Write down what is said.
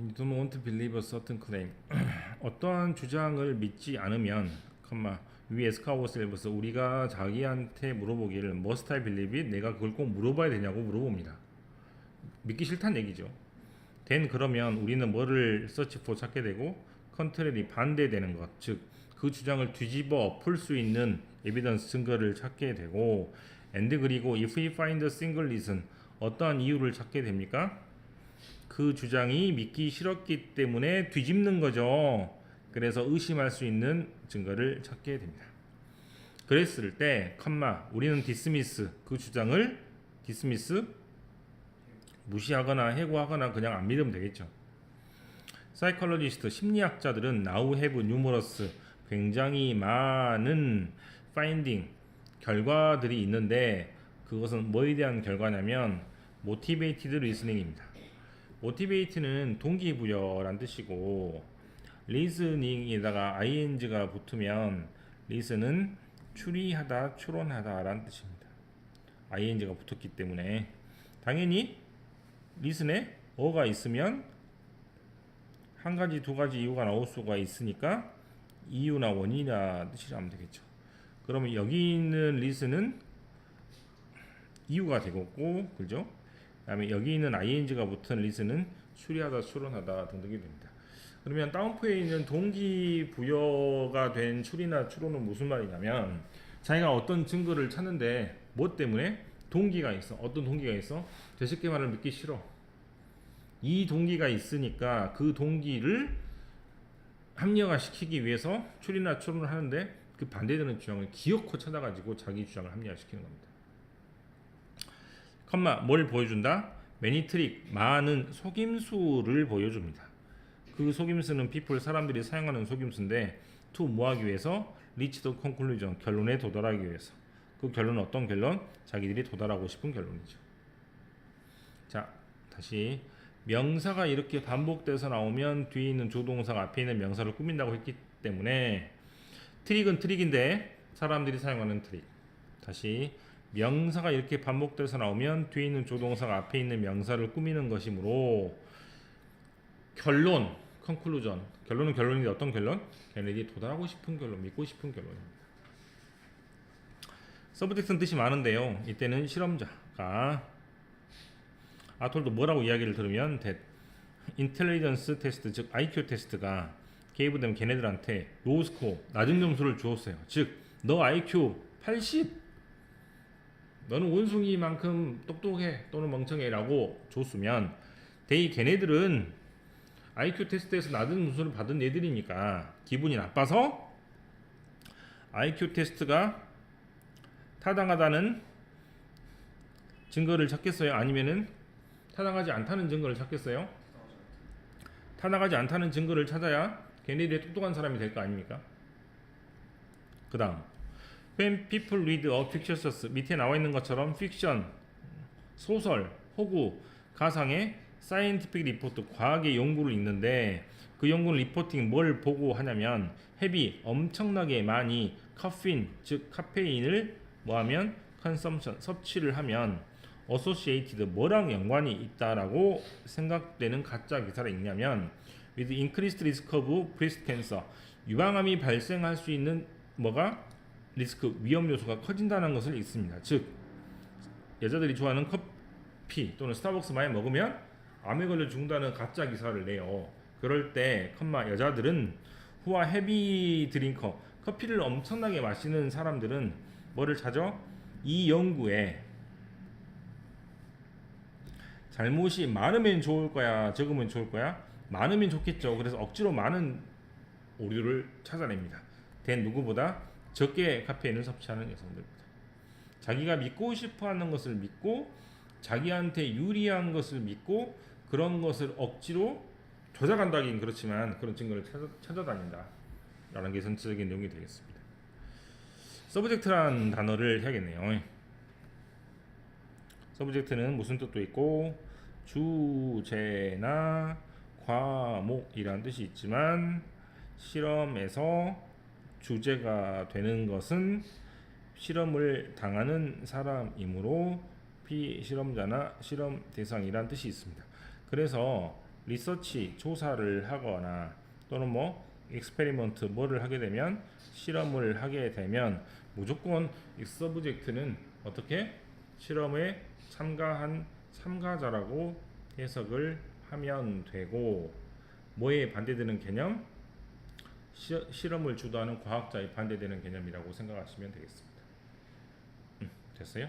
You don't want to believe a certain claim. 어떠한 주장을 믿지 않으면, 컴마, we ask ourselves, 우리가 자기한테 물어보기를 must I believe it? 내가 그걸 꼭 물어봐야 되냐고 물어봅니다. 믿기 싫다는 얘기죠. 된 그러면 우리는 뭐를 search for 찾게 되고 contrary 반대되는 것, 즉 그 주장을 뒤집어 엎을 수 있는 evidence 증거를 찾게 되고 and 그리고 if we find a single reason 어떠한 이유를 찾게 됩니까? 그 주장이 믿기 싫었기 때문에 뒤집는 거죠. 그래서 의심할 수 있는 증거를 찾게 됩니다. 그랬을 때, 컴마, 우리는 디스미스 그 주장을 디스미스 무시하거나 해고하거나 그냥 안 믿으면 되겠죠. 사이콜로지스트 심리학자들은 now have numerous 굉장히 많은 finding 결과들이 있는데 그것은 뭐에 대한 결과냐면 motivated reasoning입니다. Motivate는 동기부여란 뜻이고 reasoning에다가 ing가 붙으면 reason은 추리하다, 추론하다 라는 뜻입니다. ing가 붙었기 때문에 당연히 리슨에 어가 있으면 한 가지 두 가지 이유가 나올 수가 있으니까 이유나 원인이나 뜻이라 하면 되겠죠. 그러면 여기 있는 리슨은 이유가 되겠고 그죠? 그다음에 여기 있는 ing가 붙은 리슨은 추리하다, 추론하다 등등이 됩니다. 그러면 다운표에 있는 동기부여가 된 추리나 추론은 무슨 말이냐면 자기가 어떤 증거를 찾는데 뭐 때문에 동기가 있어 어떤 동기가 있어 되새끼 말을 믿기 싫어 이 동기가 있으니까 그 동기를 합리화시키기 위해서 추리나 추론을 하는데 그 반대되는 주장을 기어코 찾아가지고 자기 주장을 합리화시키는 겁니다. 컴마 뭘 보여준다? 매니트릭 많은 속임수를 보여줍니다. 그 속임수는 people 사람들이 사용하는 속임수인데 to 뭐하기 위해서 reach the 결론에 도달하기 위해서 그 결론은 어떤 결론? 자기들이 도달하고 싶은 결론이죠. 자 다시 명사가 이렇게 반복돼서 나오면 뒤에 있는 조동사가 앞에 있는 명사를 꾸민다고 했기 때문에 트릭은 트릭인데 사람들이 사용하는 트릭. 다시 명사가 이렇게 반복돼서 나오면 뒤에 있는 조동사가 앞에 있는 명사를 꾸미는 것이므로 결론, 컨클루전. 결론은 결론인데 어떤 결론? 걔네들이 도달하고 싶은 결론, 믿고 싶은 결론입니다. 서브텍스트는 뜻이 많은데요. 이때는 실험자가 아톨도 뭐라고 이야기를 들으면 that 인텔리전스 테스트 즉 IQ 테스트가 게이브 되면 걔네들한테 로스코 낮은 점수를 주었어요. 즉 너 IQ 80 너는 원숭이만큼 똑똑해 또는 멍청해라고 줬으면 대이 걔네들은 IQ 테스트에서 낮은 점수를 받은 애들이니까 기분이 나빠서 IQ 테스트가 타당하다는 증거를 찾겠어요? 아니면은 타당하지 않다는 증거를 찾겠어요? 타당하지 않다는 증거를 찾아야 걔네들이 똑똑한 사람이 될 거 아닙니까? 그 다음 When people read a fictitious 밑에 나와 있는 것처럼 픽션, 소설, 호구, 가상의 사이언티픽 리포트, 과학의 연구를 읽는데 그 연구는 리포팅 뭘 보고 하냐면 헤비 엄청나게 많이 카페인 즉 카페인을 뭐하면 컨섬션 섭취를 하면 어소시에이티드 뭐랑 연관이 있다라고 생각되는 가짜 기사를 읽냐면 with increased risk of breast cancer 유방암이 발생할 수 있는 뭐가 리스크 위험 요소가 커진다는 것을 읽습니다. 즉 여자들이 좋아하는 커피 또는 스타벅스 많이 먹으면 암에 걸려 죽는다는 가짜 기사를 내요. 그럴 때 컴마 여자들은 후와 헤비 드링커 커피를 엄청나게 마시는 사람들은 뭐를 찾아? 이 연구에 잘못이 많으면 좋을 거야, 적으면 좋을 거야? 많으면 좋겠죠. 그래서 억지로 많은 오류를 찾아냅니다. 된 누구보다 적게 카페인을 섭취하는 여성들입니다. 자기가 믿고 싶어 하는 것을 믿고 자기한테 유리한 것을 믿고 그런 것을 억지로 조작한다긴 그렇지만 그런 증거를 찾아, 찾아다닌다. 라는 게 전체적인 내용이 되겠습니다. 서브젝트란 단어를 해야겠네요. 서브젝트는 무슨 뜻도 있고 주제나 과목이라는 뜻이 있지만 실험에서 주제가 되는 것은 실험을 당하는 사람이므로 피실험자나 실험 대상이란 뜻이 있습니다. 그래서 리서치 조사를 하거나 또는 뭐 익스페리먼트 뭐를 하게 되면 실험을 하게 되면 무조건 이 서브젝트는 어떻게 실험에 참가한 참가자라고 해석을 하면 되고 뭐에 반대되는 개념? 시, 실험을 주도하는 과학자에 반대되는 개념이라고 생각하시면 되겠습니다. 음, 됐어요?